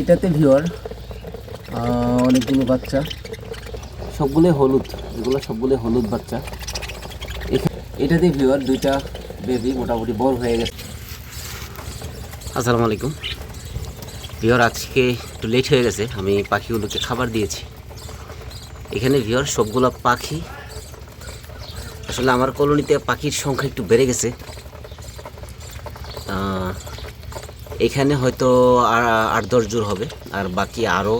এটাতে ভিওর অনেকগুলো বাচ্চা। সবগুলোই হলুদ, এগুলো সবগুলো হলুদ বাচ্চা। এটাতে ভিওর দুইটা বেবি মোটামুটি বড় হয়ে গেছে। আসসালামু আলাইকুম। ভিওর আজকে একটু লেট হয়ে গেছে, আমি পাখিগুলোকে খাবার দিয়েছি। এখানে ভিওর সবগুলো পাখি, আসলে আমার কলোনিতে পাখির সংখ্যা একটু বেড়ে গেছে। এখানে হয়তো আট দশ জোড় হবে, আর বাকি আরও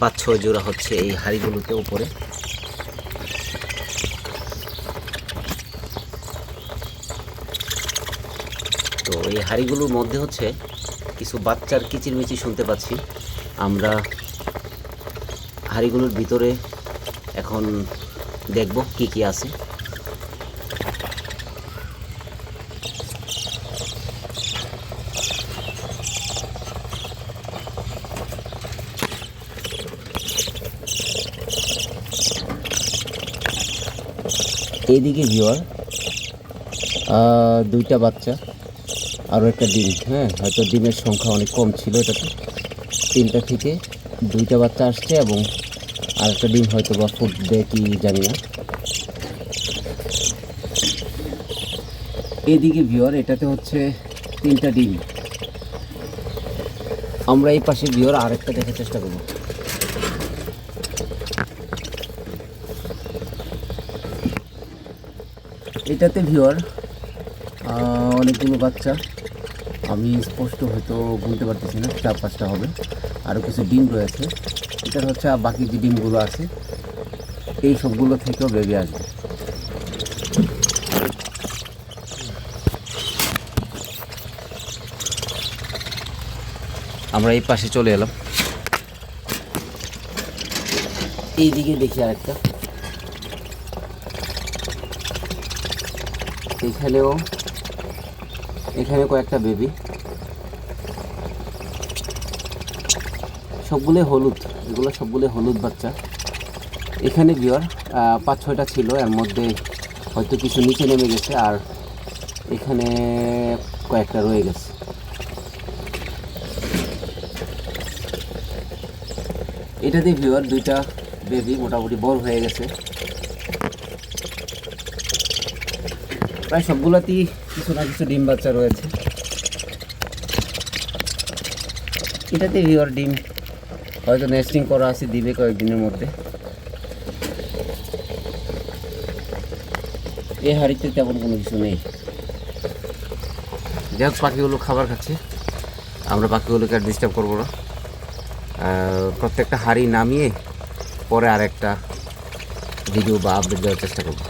পাঁচ ছয় জোড়া হচ্ছে এই হাড়িগুলোতে উপরে। তো এই হাড়িগুলোর মধ্যে হচ্ছে কিছু বাচ্চার কিচিরমিচির শুনতে পাচ্ছি। আমরা হাড়িগুলোর ভিতরে এখন দেখব কি কি আছে। এইদিকে ভিওর দুইটা বাচ্চা আরও একটা ডিম হ্যাঁ? হয়তো ডিমের সংখ্যা অনেক কম ছিল এটাতে। তিনটা থেকে দুইটা বাচ্চা আসছে এবং আর একটা ডিম হয়তো বা ফুটবে কি জানি না। এদিকে ভিওর এটাতে হচ্ছে তিনটা ডিম। আমরা এই পাশে ভিওর আরেকটা দেখার চেষ্টা করব। এটাতে ভিওর অনেকগুলো বাচ্চা। আমি স্পষ্ট হয়তো বলতে পারতেছি না চার পাঁচটা হবে। আরও কিছু ডিম রয়েছে। এটা হচ্ছে বাকি যে ডিমগুলো আছে, এই সবগুলো থেকেও বেবি আসবে। আমরা এই পাশে চলে এলাম। এইদিকে দেখি আরেকটা। এখানেও এখানে কয়েকটা বেবি সবগুলোই হলুদ, এগুলো সবগুলো হলুদ বাচ্চা। এখানে বিয়র পাঁচ ছয়টা ছিল, এর মধ্যে হয়তো কিছু নিচে নেমে গেছে, আর এখানে কয়েকটা রয়ে গেছে। এটাতে ভিওর দুইটা বেবি মোটামুটি বড় হয়ে গেছে। প্রায় সবগুলোতেই কিছু না কিছু ডিম বাচ্চা রয়েছে। এটাতে ভিওর ডিম। হয়তো নেস্টিং করা আছে দিবে কয়েকদিনের মধ্যে। এই হাড়িতে তেমন কোনো কিছু নেই। যাই হোক পাখিগুলো খাবার খাচ্ছে। আমরা পাখিগুলোকে আর ডিস্টার্ব করব না। প্রত্যেকটা হাড়ি নামিয়ে পরে আর একটা ভিডিও বা আপডেট দেওয়ার চেষ্টা করব।